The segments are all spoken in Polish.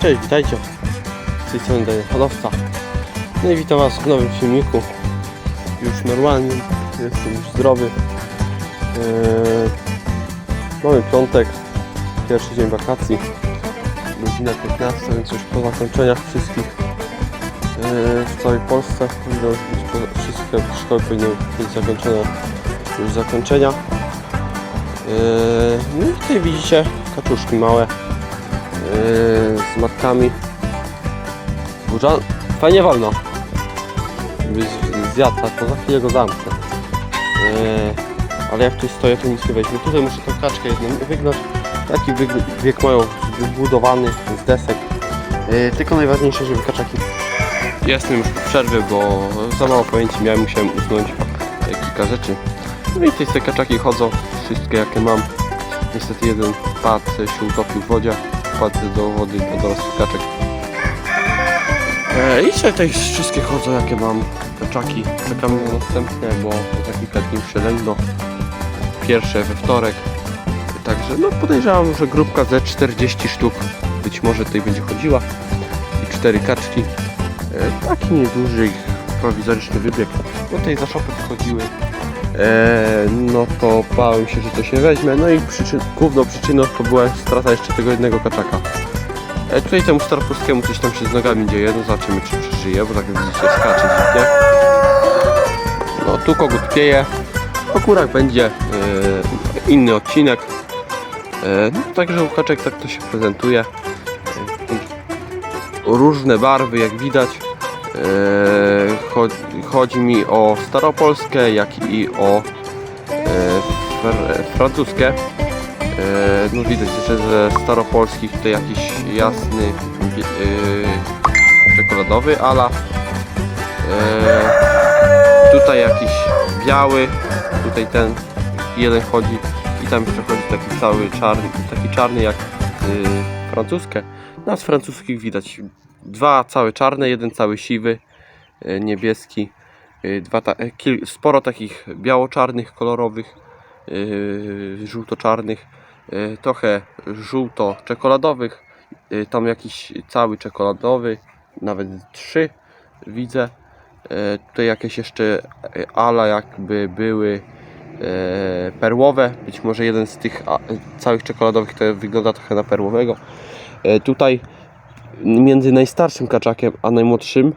Cześć, witajcie. Z tej strony daję hodowca. No i witam Was w nowym filmiku. Już normalnym, jestem już zdrowy. Eee, mamy piątek, pierwszy dzień wakacji. Godzina 15, więc już po zakończeniach wszystkich eee, w całej Polsce. Wszystkie szkoły powinny być zakończone już zakończenia. Eee, no i tutaj widzicie kaczuszki małe Burza, fajnie wolno. Byś zjadł, tak, to za chwilę go zamknę. Yy, ale jak tu stoję, to nic nie weźmie. Tutaj muszę tą kaczkę jedną wygnać. Taki wiek mają wybudowany z desek. Yy, tylko najważniejsze, żeby kaczaki... Jestem już po przerwie, bo za mało pamięci miałem, musiałem usunąć kilka rzeczy. No i te kaczaki chodzą, wszystkie jakie mam. Niestety jeden pad się utopił w wodzie do wody do dorosłych kaczek. E, I sobie tutaj wszystkie chodzą jakie mam kaczaki. Czekam na następne, bo za kilka dni. Pierwsze we wtorek. Także no podejrzewam, że grupka ze 40 sztuk być może tutaj będzie chodziła. I cztery kaczki. E, taki nieduży ich prowizoryczny wybieg. No tutaj za szopę wchodziły. E, no to bałem się, że to się weźmie. No i przyczyn, główną przyczyną to była strata jeszcze tego jednego kaczaka. E, tutaj temu staropolskiemu coś tam się z nogami dzieje. No zobaczymy czy przeżyje, bo tak jak widzicie skacze dziwnie. No tu kogut pieje. O kurach będzie e, inny odcinek. E, no, także u kaczek tak to się prezentuje. E, różne barwy jak widać. E, chodzi, chodzi mi o staropolskie, jak i o e, fr, francuskie. E, no widać, że ze staropolskich tutaj jakiś jasny czekoladowy ala. Tutaj jakiś biały, tutaj ten jeden chodzi i tam jeszcze chodzi taki cały czarny, taki czarny jak francuskie. No, z francuskich widać dwa całe czarne, jeden cały siwy, e, niebieski, e, dwa ta, e, sporo takich biało-czarnych, kolorowych, żółto-czarnych, trochę żółto-czekoladowych, tam jakiś cały czekoladowy, nawet trzy widzę. Tutaj jakieś jeszcze ala jakby były perłowe, być może jeden z tych całych czekoladowych to wygląda trochę na perłowego. Tutaj między najstarszym kaczakiem a najmłodszym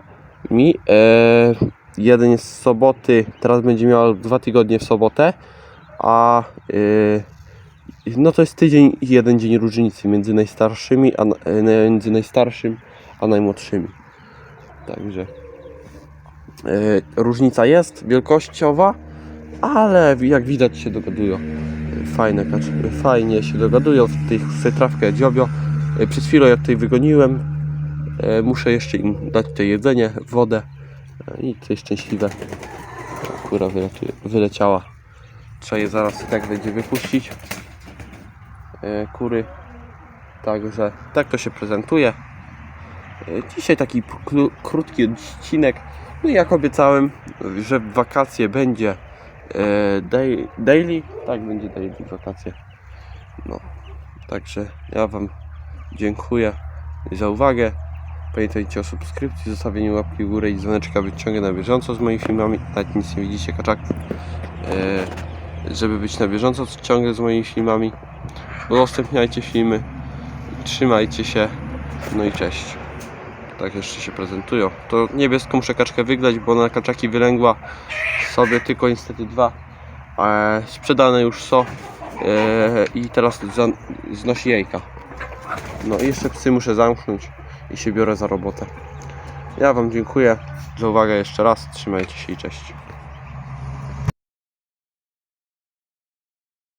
mi. E, jeden jest z soboty, teraz będzie miał dwa tygodnie w sobotę, a e, no to jest tydzień i jeden dzień różnicy między najstarszymi, a e, między najstarszym a najmłodszymi. Także e, różnica jest wielkościowa, ale jak widać się dogadują. Fajne fajnie się dogadują w tej w trawkę dziobio. E, Przed chwilą ja tutaj wygoniłem. E, Muszę jeszcze im dać tutaj jedzenie, wodę. E, I tutaj szczęśliwe. Kura wyleciała. Trzeba je zaraz tak będzie wypuścić. E, Kury. Także tak to się prezentuje. Dzisiaj taki krótki odcinek. No i jak obiecałem, że w wakacje będzie dai- daily. Tak, będzie daily wakacje. No. Także ja Wam dziękuję za uwagę. Pamiętajcie o subskrypcji, zostawieniu łapki w górę i dzwoneczka, by ciągle na bieżąco z moimi filmami. Nawet nic nie widzicie, kaczak. E, żeby być na bieżąco ciągle z moimi filmami. Udostępniajcie filmy. Trzymajcie się. No i cześć. Tak jeszcze się prezentują. To niebieską muszę kaczkę wygrać, bo na kaczaki wylęgła sobie tylko niestety dwa. E, sprzedane już są. E, I teraz znosi jajka. No i jeszcze psy muszę zamknąć i się biorę za robotę. Ja Wam dziękuję za uwagę jeszcze raz. Trzymajcie się i cześć.